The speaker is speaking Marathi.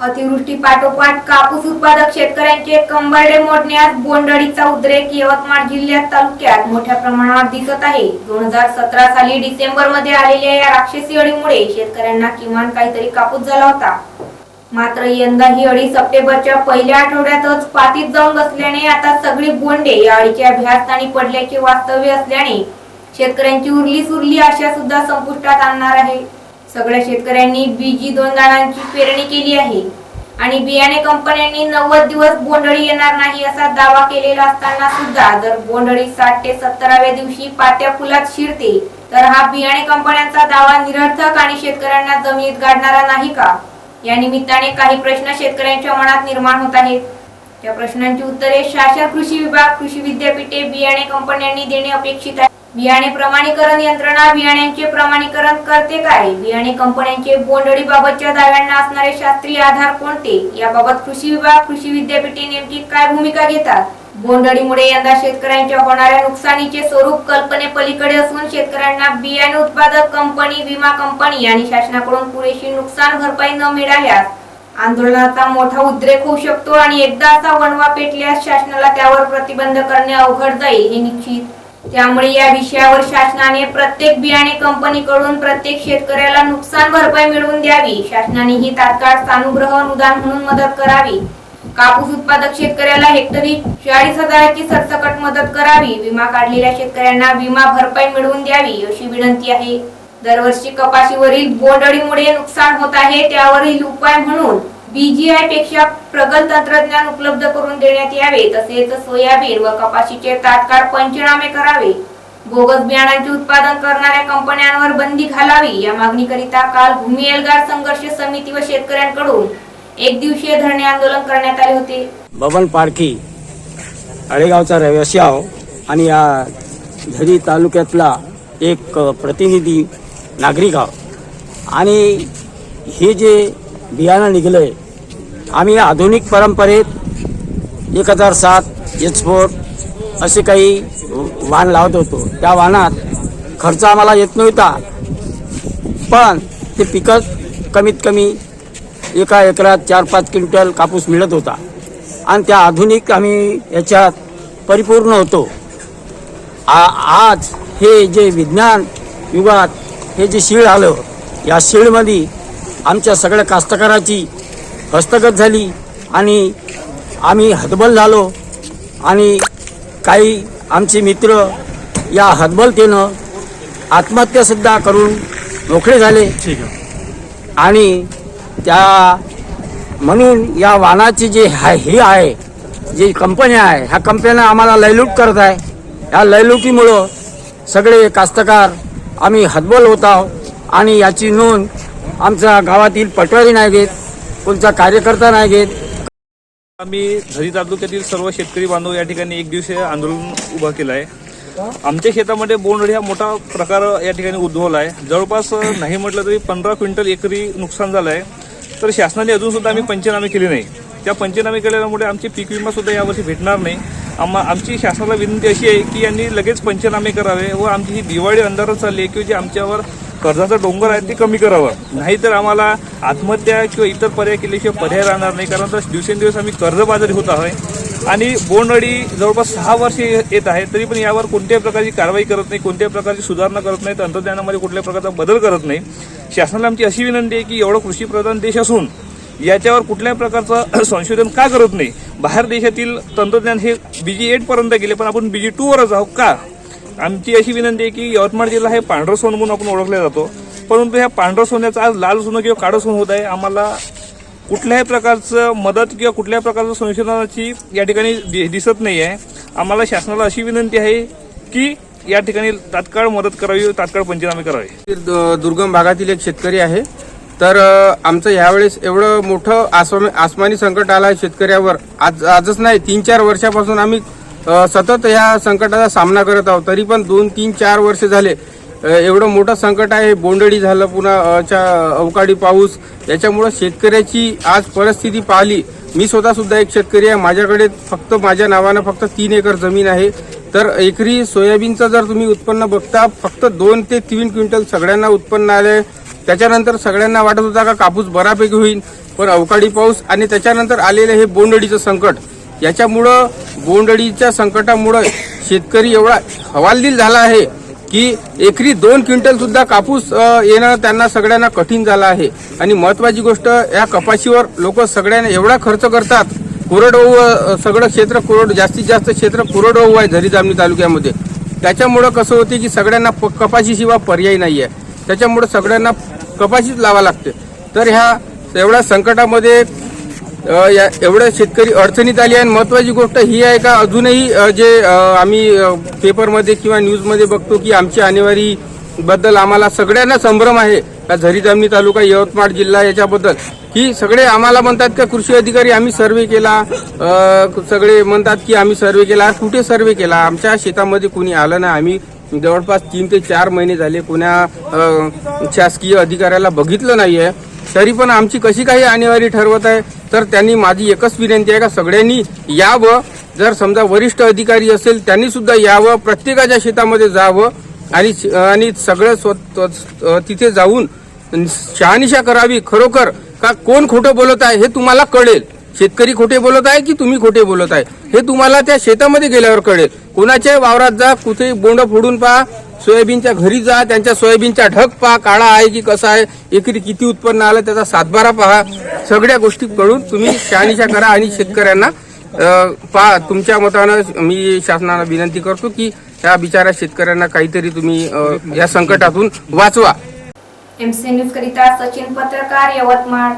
अतिवृष्टी पाठोपाठ कापूस उत्पादक शेतकऱ्यांचे कंबरडे मोडण्यास बोंडळीचा उद्रेक यवतमाळ जिल्ह्यात तालुक्यात मोठ्या प्रमाणावर दिसत आहे. दोन हजार सतरा साली डिसेंबरमध्ये आलेल्या या राक्षसी अळीमुळे शेतकऱ्यांना किमान काहीतरी कापूस झाला होता. मात्र यंदा ही अळी सप्टेंबरच्या पहिल्या आठवड्यातच पातीत जाऊन बसल्याने आता सगळी बोंडे या अळीच्या भ्यास्थानी पडल्याचे वास्तव्य असल्याने शेतकऱ्यांची उरली सुरली आशा सुद्धा संपुष्टात आणणार आहे. सगळ्या शेतकऱ्यांनी बीजी दोन दाणांची पेरणी केली आहे. आणि बियाणे कंपन्यांनी नव्वद दिवस बोंडळी येणार नाही असा दावा केलेला असताना सुद्धा जर बोंडळी साठ ते सत्तराव्या दिवशी पात्या फुलात शिरते तर हा बियाणे कंपन्यांचा दावा निरर्थक आणि शेतकऱ्यांना जमिनीत गाडणारा नाही का? या निमित्ताने काही प्रश्न शेतकऱ्यांच्या मनात निर्माण होत आहेत. त्या प्रश्नांची उत्तरे शासन कृषी विभाग कृषी विद्यापीठे बियाणे कंपन्यांनी देणे अपेक्षित आहे. बियाणे प्रमाणीकरण यंत्रणा बियाण्यांचे प्रमाणीकरण करते काय बियाणे कंपन्यांचे बोंडळी बाबतच्या दाव्यांना असणारे शास्त्रीय आधार कोणते? याबाबत कृषी विभाग कृषी विद्यापीठे नेमकी काय भूमिका घेतात? बोंडळीमुळे यंदा शेतकऱ्यांच्या होणाऱ्या नुकसानीचे स्वरूप कल्पने पलीकडे असून शेतकऱ्यांना बियाणे उत्पादक कंपनी विमा कंपनी आणि शासनाकडून पुरेशी नुकसान भरपाई न मिळाल्यास आंदोलनाचा मोठा उद्रेक होऊ शकतो आणि एकदा असा वणवा पेटल्यास शासनाला त्यावर प्रतिबंध करणे अवघड जाईल हे निश्चित त्यामुळे या विषयावर शासनाने प्रत्येक बियाणे कंपनीकडून प्रत्येक शेतकऱ्याला नुकसान भरपाई मिळवून द्यावी. शासनाने ही तात्काळ सानुग्रह अनुदान म्हणून मदत करावी. कापूस उत्पादक शेतकऱ्याला हेक्टरी चाळीस हजाराची सरसकट मदत करावी. विमा काढलेल्या शेतकऱ्यांना विमा भरपाई मिळवून द्यावी अशी विनंती आहे. दरवर्षी कपाशीवरील बोंडअळीमुळे नुकसान होत आहे त्यावरील उपाय म्हणून बीजीआयपेक्षा प्रगत तंत्रज्ञान उपलब्ध करून देण्यात यावे तसेच सोयाबीन व कपाशीचे तात्काळ पंचनामे करावे. बोगस बियाणांचे उत्पादन करणाऱ्या कंपन्यांवर बंदी घालावी. या मागणीकरिता काल भूमी एल्गार संघर्ष समिती व शेतकऱ्यांकडून एक दिवसीय धरणे आंदोलन करण्यात आले होते. बबन पारखी अळेगावचा रहिवासी आहो आणि या झरी तालुक्यातला एक प्रतिनिधी नागरिक आहो. आणि हे जे बियाणं निघलंय आम्ही आधुनिक परंपरेत एक हजार सात एच फोर असे काही वाण लावत होतो. त्या वाणात खर्च आम्हाला येत नव्हता. पण ते पिकं कमीत कमी एका एकरात चार पाच क्विंटल कापूस मिळत होता. आणि त्या आधुनिक आम्ही याच्यात परिपूर्ण होतो. आ आज हे जे विज्ञान युगात हे जे शीळ आलं या शीळमध्ये आमच्या सगळ्या कास्तकाराची हस्तगत झाली आणि आम्ही हतबल झालो आणि काही आमचे मित्र या हतबलतेनं आत्महत्यासुद्धा करून मोकळे झाले. आणि त्या म्हणून या वाहनाची जे हा- हे आहे जी कंपनी आहे ह्या कंपन्या आम्हाला लयलूट करत आहे. ह्या लयलुटीमुळं सगळे कास्तकार आम्ही हतबल होत आहोत आणि याची नोंद आमच्या गावातील पटवारी नाही घेत कोणता कार्यकर्ता नाही घेत. आम्ही झरी तालुक्यातील सर्व शेतकरी बांधव या ठिकाणी एक दिवसीय आंदोलन उभा केलं आहे. आमच्या शेतामध्ये बोंडळी हा मोठा प्रकार या ठिकाणी उद्भवला आहे. जवळपास नाही म्हटलं तरी पंधरा क्विंटल एकरी नुकसान झालं आहे. तर शासनाने अजून सुद्धा आम्ही पंचनामे केले नाही. त्या पंचनामे केल्यामुळे आमची पीक विमा सुद्धा यावर्षी भेटणार नाही. आम्हा आमची शासनाला विनंती अशी आहे की यांनी लगेच पंचनामे करावे व आमची ही दिवाळी अंधारात चालली आहे की जे आमच्यावर कर्जाचा डोंगर आहे ते कमी करावं. नाहीतर आम्हाला आत्महत्या किंवा इतर पर्याय केल्याशिवाय पर्याय राहणार नाही कारण तर दिवसेंदिवस आम्ही कर्जबाजारी होत आहोत आणि बोंडअळी जवळपास सहा वर्षे येत आहे तरी पण यावर कोणत्याही प्रकारची कारवाई करत नाही कोणत्याही प्रकारची सुधारणा करत नाही तंत्रज्ञानामध्ये कुठल्या प्रकारचा बदल करत नाही. शासनाला आमची अशी विनंती आहे की एवढं कृषीप्रधान देश असून याच्यावर कुठल्याही प्रकारचं संशोधन का करत नाही? बाहेर देशातील तंत्रज्ञान हे बीजी एट पर्यंत गेले पण आपण बीजी टू वरच आहोत का? आमची अशी विनंती आहे की यवतमाळ जिल्हा हे पांढरं सोनं म्हणून आपण ओळखला जातो. परंतु ह्या पांढरं सोन्याचं आज लाल सोनं किंवा काळं सोनं होत आहे आम्हाला कुठल्याही प्रकारचं मदत किंवा कुठल्याही प्रकारचं संशोधनाची या ठिकाणी दि- दिसत नाही आहे आम्हाला शासनाला अशी विनंती आहे की या ठिकाणी तात्काळ मदत करावी तात्काळ पंचनामे करावे. दुर्गम भागातील एक शेतकरी आहे. तर आमचं ह्यावेळेस एवढं मोठं आसमानी संकट आलं आहे शेतकऱ्यावर. आज आजच नाही तीन चार वर्षापासून आम्ही सतत या संकटाचा सामना करत आहोत. तरी पण दोन तीन चार वर्ष झाले एवढं मोठं संकट आहे. बोंडळी झालं पुन्हा च्या अवकाळी पाऊस. याच्यामुळं शेतकऱ्याची आज परिस्थिती पाहिली. मी स्वतः सुद्धा एक शेतकरी आहे. माझ्याकडे फक्त माझ्या नावानं फक्त तीन एकर जमीन आहे. तर एकरी सोयाबीनचं जर तुम्ही उत्पन्न बघता फक्त दोन ते तीन क्विंटल सगळ्यांना उत्पन्न आले त्याच्यानंतर सगळ्यांना वाटत होता का कापूस बऱ्यापैकी होईल. पण अवकाळी पाऊस आणि त्याच्यानंतर आलेलं हे बोंडअळीचं संकट याच्यामुळं बोंडळीच्या संकटामुळं शेतकरी एवढा हवालदिल झाला आहे की एकरी दोन क्विंटल सुद्धा कापूस येणं त्यांना सगळ्यांना कठीण झालं आहे. आणि महत्वाची गोष्ट या कपाशीवर लोक सगळ्यांना एवढा खर्च करतात. कोरडवाहू सगळं क्षेत्र कोरड जास्तीत जास्त क्षेत्र कोरडवाहू आहे झरी जामणी तालुक्यामध्ये. त्याच्यामुळं कसं होते की सगळ्यांना प- कपाशीशिवाय पर्याय नाही आहे त्याच्यामुळं सगळ्यांना कपाशीच लावा लागते. तर ह्या एवढ्या संकटामध्ये या एवढ्या शेतकरी अडचणीत आली आहे. आणि महत्वाची गोष्ट ही आहे का अजूनही जे आम्ही पेपरमध्ये किंवा न्यूजमध्ये बघतो की आमची आणेवारी बद्दल आम्हाला सगळ्यांना संभ्रम आहे का झरी जामणी तालुका यवतमाळ जिल्हा याच्याबद्दल. की सगळे आम्हाला म्हणतात का कृषी अधिकारी आम्ही सर्वे केला सगळे म्हणतात की आम्ही सर्वे केला. कुठे सर्वे केला? आमच्या शेतामध्ये कुणी आलं नाही. आम्ही जवळपास तीन ते चार महिने झाले. कोण्या शासकीय अधिकाऱ्याला बघितलं नाही आहे तरी पण आमची कशी काही आणेवारी ठरवत आहे तर त्यांनी माझी एकच विनंती आहे का सगळ्यांनी यावं. जर समजा वरिष्ठ अधिकारी असेल त्यांनी सुद्धा यावं प्रत्येकाच्या शेतामध्ये जावं आणि आणि सगळं स्व तिथे जाऊन शहानिशा करावी खरोखर. का कोण खोटं बोलत आहे हे तुम्हाला कळेल. शेतकरी खोटे बोलत आहे की तुम्ही खोटे बोलत आहे? हे तुम्हाला त्या शेतामध्ये गेल्यावर कळेल. कोणाच्या वावरात जा कुठे बोंड फोडून पहा सोयाबीनच्या घरी जा त्यांच्या सोयाबीनचा ढग पहा काळा आहे की कसा आहे एकरी किती उत्पन्न आलं त्याचा सातबारा पहा. सगळ्या गोष्टी कळून तुम्ही शहानिशा करा आणि शेतकऱ्यांना पहा तुमच्या मतानं मी शासनाला विनंती करतो की या बिचाऱ्या शेतकऱ्यांना काहीतरी तुम्ही या संकटातून वाचवा. एमसी न्यूज करिता सचिन पत्रकार यवतमाळ.